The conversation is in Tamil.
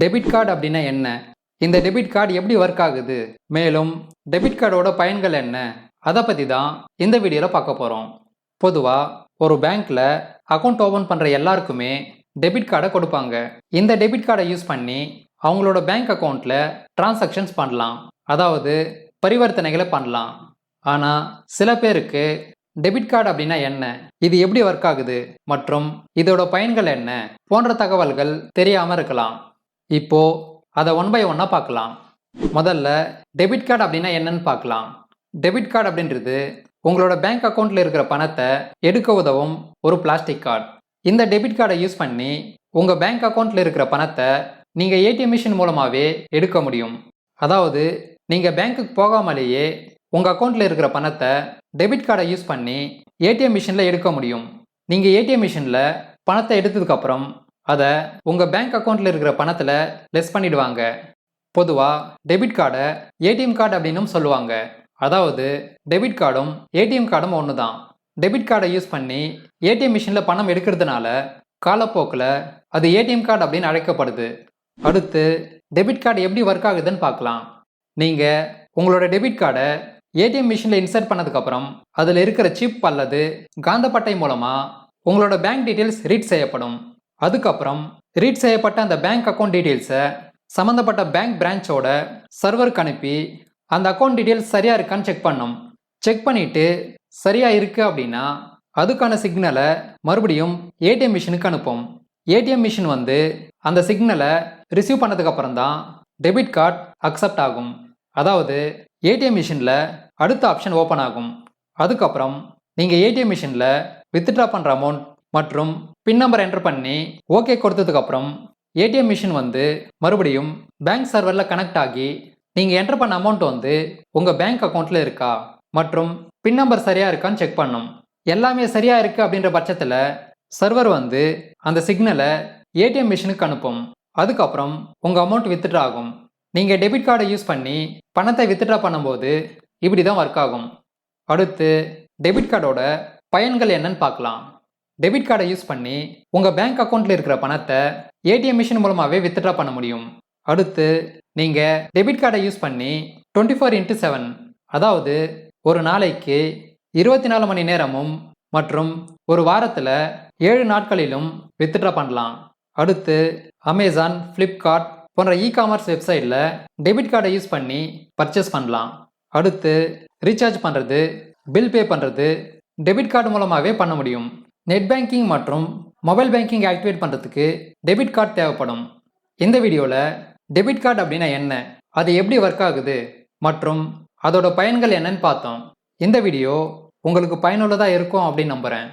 டெபிட் கார்டு அப்படின்னா என்ன? இந்த டெபிட் கார்டு எப்படி ஒர்க் ஆகுது? மேலும் டெபிட் கார்டோட பயன்கள் என்ன? அதை பற்றி தான் இந்த வீடியோவில் பார்க்க போகிறோம் பொதுவாக ஒரு பேங்க்கில் அக்கௌண்ட் ஓப்பன் பண்ணுற எல்லாருக்குமே டெபிட் கார்டை கொடுப்பாங்க. இந்த டெபிட் கார்டை யூஸ் பண்ணி அவங்களோட பேங்க் அக்கௌண்ட்டில் டிரான்சாக்ஷன்ஸ் பண்ணலாம். அதாவது பரிவர்த்தனைகளை பண்ணலாம். ஆனால் சில பேருக்கு டெபிட் கார்டு அப்படின்னா என்ன? இது எப்படி ஒர்க் ஆகுது? மற்றும் இதோட பயன்கள் என்ன? போன்ற தகவல்கள் தெரியாமல் இருக்கலாம். இப்போ அதை ஒன் பை ஒன்னாக பார்க்கலாம். முதல்ல டெபிட் கார்டு அப்படின்னா என்னன்னு பார்க்கலாம். டெபிட் கார்டு அப்படின்றது உங்களோட பேங்க் அக்கௌண்ட்டில் இருக்கிற பணத்தை எடுக்க உதவும் ஒரு பிளாஸ்டிக் கார்டு இந்த டெபிட் கார்டை யூஸ் பண்ணி உங்கள் பேங்க் அக்கௌண்ட்டில் இருக்கிற பணத்தை நீங்கள் ஏடிஎம் மிஷின் மூலமாகவே எடுக்க முடியும். அதாவது நீங்கள் பேங்க்குக்கு போகாமலேயே உங்கள் அக்கௌண்ட்டில் இருக்கிற பணத்தை டெபிட் கார்டை யூஸ் பண்ணி ஏடிஎம் மிஷினில் எடுக்க முடியும். நீங்கள் ஏடிஎம் மிஷினில் பணத்தை எடுத்ததுக்கப்புறம் அதை உங்கள் பேங்க் அக்கௌண்ட்டில் இருக்கிற பணத்தில் லெஸ் பண்ணிடுவாங்க. பொதுவாக டெபிட் கார்டை ஏடிஎம் கார்டு அப்படின்னும் சொல்லுவாங்க. அதாவது டெபிட் கார்டும் ஏடிஎம் கார்டும் ஒன்று தான் டெபிட் கார்டை யூஸ் பண்ணி ஏடிஎம் மிஷினில் பணம் எடுக்கிறதுனால காலப்போக்கில் அது ஏடிஎம் கார்டு அப்படின்னு அழைக்கப்படுது. அடுத்து டெபிட் கார்டு எப்படி ஒர்க் ஆகுதுன்னு பார்க்கலாம். நீங்கள் உங்களோட டெபிட் கார்டை ஏடிஎம் மிஷினில் இன்சர்ட் பண்ணதுக்கப்புறம் அதில் இருக்கிற சிப் அல்லது காந்தப்பட்டை மூலமாக உங்களோட பேங்க் டீட்டெயில்ஸ் ரீட் செய்யப்படும். அதுக்கப்புறம் ரீட் செய்யப்பட்ட அந்த பேங்க் அக்கௌண்ட் டீட்டெயில்ஸை சம்மந்தப்பட்ட பேங்க் பிரான்ச்சோட சர்வருக்கு அனுப்பி அந்த அக்கௌண்ட் டீட்டெயில்ஸ் சரியாக இருக்கான்னு செக் பண்ணும். செக் பண்ணிவிட்டு சரியாக இருக்குது அப்படின்னா அதுக்கான சிக்னலை மறுபடியும் ஏடிஎம் மிஷினுக்கு அனுப்பும். ஏடிஎம் மிஷின் வந்து அந்த சிக்னலை ரிசீவ் பண்ணதுக்கப்புறம் தான் டெபிட் கார்டு அக்செப்ட் ஆகும். அதாவது ஏடிஎம் மிஷினில் அடுத்த ஆப்ஷன் ஓப்பன் ஆகும். அதுக்கப்புறம் நீங்கள் ஏடிஎம் மிஷினில் வித்ட்ரா பண்ணுற அமௌண்ட் மற்றும் பின் நம்பர் என்டர் பண்ணி ஓகே கொடுத்ததுக்கப்புறம் ஏடிஎம் மிஷின் வந்து மறுபடியும் பேங்க் சர்வரில் கனெக்ட் ஆகி நீங்கள் என்டர் பண்ண அமௌண்ட் வந்து உங்கள் பேங்க் அக்கௌண்ட்டில் இருக்கா மற்றும் பின் நம்பர் சரியாக இருக்கான்னு செக் பண்ணும். எல்லாமே சரியாக இருக்குது அப்படின்ற பட்சத்தில் சர்வர் வந்து அந்த சிக்னலை ஏடிஎம் மிஷினுக்கு அனுப்பும். அதுக்கப்புறம் உங்கள் அமௌண்ட் வித்ட்ரா ஆகும். நீங்கள் டெபிட் கார்டை யூஸ் பண்ணி பணத்தை வித்ட்ரா பண்ணும்போது இப்படி தான் ஒர்க் ஆகும். அடுத்து டெபிட் கார்டோட பயன்கள் என்னன்னு பார்க்கலாம். டெபிட் கார்டை யூஸ் பண்ணி உங்கள் பேங்க் அக்கௌண்ட்டில் இருக்கிற பணத்தை ஏடிஎம் மிஷின் மூலமாகவே வித்ட்ரா பண்ண முடியும். அடுத்து நீங்கள் டெபிட் கார்டை யூஸ் பண்ணி டுவெண்ட்டி ஃபோர் இன்ட்டு செவன் அதாவது ஒரு நாளைக்கு இருபத்தி நாலு மணி நேரமும் மற்றும் ஒரு வாரத்தில் ஏழு நாட்களிலும் வித்ட்ரா பண்ணலாம். அடுத்து அமேசான் ஃப்ளிப்கார்ட் போன்ற இ காமர்ஸ் வெப்சைட்டில் டெபிட் கார்டை யூஸ் பண்ணி பர்ச்சேஸ் பண்ணலாம். அடுத்து ரீசார்ஜ் பண்ணுறது பில் பே பண்ணுறது டெபிட் கார்டு மூலமாகவே பண்ண முடியும். நெட் பேங்கிங் மற்றும் மொபைல் பேங்கிங் ஆக்டிவேட் பண்ணுறதுக்கு டெபிட் கார்டு தேவைப்படும். இந்த வீடியோவில் டெபிட் கார்டு அப்படின்னா என்ன? அது எப்படி ஒர்க் ஆகுது? மற்றும் அதோட பயன்கள் என்னன்னு பார்த்தோம். இந்த வீடியோ உங்களுக்கு பயனுள்ளதாக இருக்கும் அப்படின்னு நம்புகிறேன்